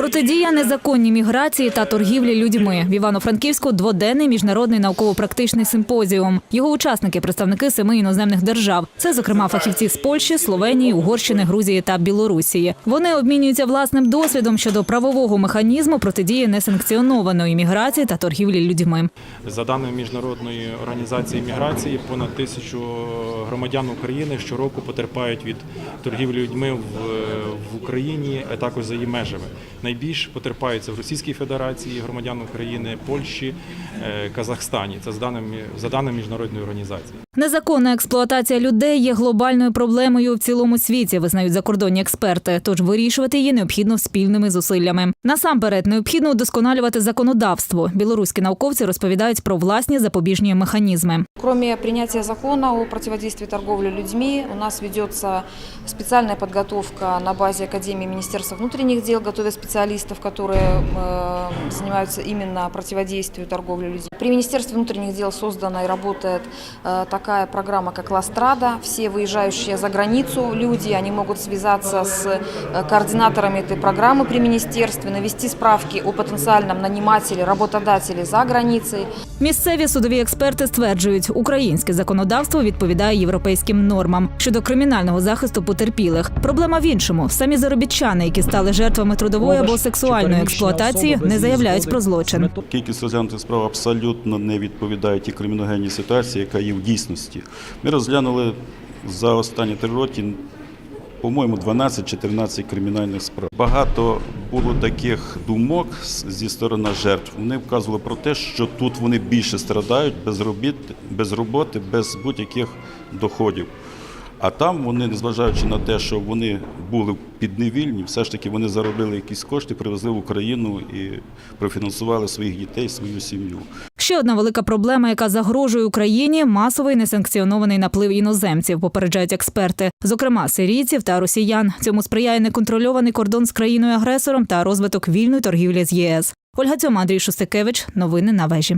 Протидія незаконній міграції та торгівлі людьми в Івано-Франківську дводенний міжнародний науково-практичний симпозіум. Його учасники представники семи іноземних держав. Це, зокрема, фахівці з Польщі, Словенії, Угорщини, Грузії та Білорусії. Вони обмінюються власним досвідом щодо правового механізму протидії несанкціонованої міграції та торгівлі людьми. За даними міжнародної організації міграції, понад тисячу громадян України щороку потерпають від торгівлі людьми в, Україні, а також за її межами. Найбільш потерпають це в Російській Федерації громадян України, Польщі, е, Казахстані. Це за даними за даними міжнародної організації. Незаконна експлуатація людей є глобальною проблемою в цілому світі, визнають закордонні експерти. Тож вирішувати її необхідно спільними зусиллями. Насамперед необхідно удосконалювати законодавство. Білоруські науковці розповідають про власні запобіжні механізми. Кроме принятия закона о противодействии торговле людьми, у нас ведется специальная подготовка на базе Академии Министерства внутренних дел, готовят специалистов, которые э, занимаются именно противодействию торговле людьми. При Министерстве внутренних дел создана и работает э, такая программа, как «Ластрада». Все выезжающие за границу люди, они могут связаться с э, координаторами этой программы при Министерстве, навести справки о потенциальном нанимателе, работодателе за границей. Місцеві судові експерти стверджують, українське законодавство відповідає європейським нормам щодо кримінального захисту потерпілих. Проблема в іншому: самі заробітчани, які стали жертвами трудової або сексуальної експлуатації, не заявляють про злочин. Кількість розглянутих справ абсолютно не відповідає тій криміногенній ситуації, яка є в дійсності. Ми розглянули за останні три роки, по-моєму, 12-14 кримінальних справ. Багато було таких думок зі сторони жертв. Вони вказували про те, що тут вони більше страдають без робіт, без роботи, без будь-яких доходів. А там вони, незважаючи на те, що вони були підневільні, все ж таки вони заробили якісь кошти, привезли в Україну і профінансували своїх дітей, свою сім'ю. Ще одна велика проблема, яка загрожує Україні масовий несанкціонований наплив іноземців, попереджають експерти, зокрема сирійців та росіян. Цьому сприяє неконтрольований кордон з країною агресором та розвиток вільної торгівлі з ЄС. Ольга Цьома, Андрій Шостикевич. Новини на вежі.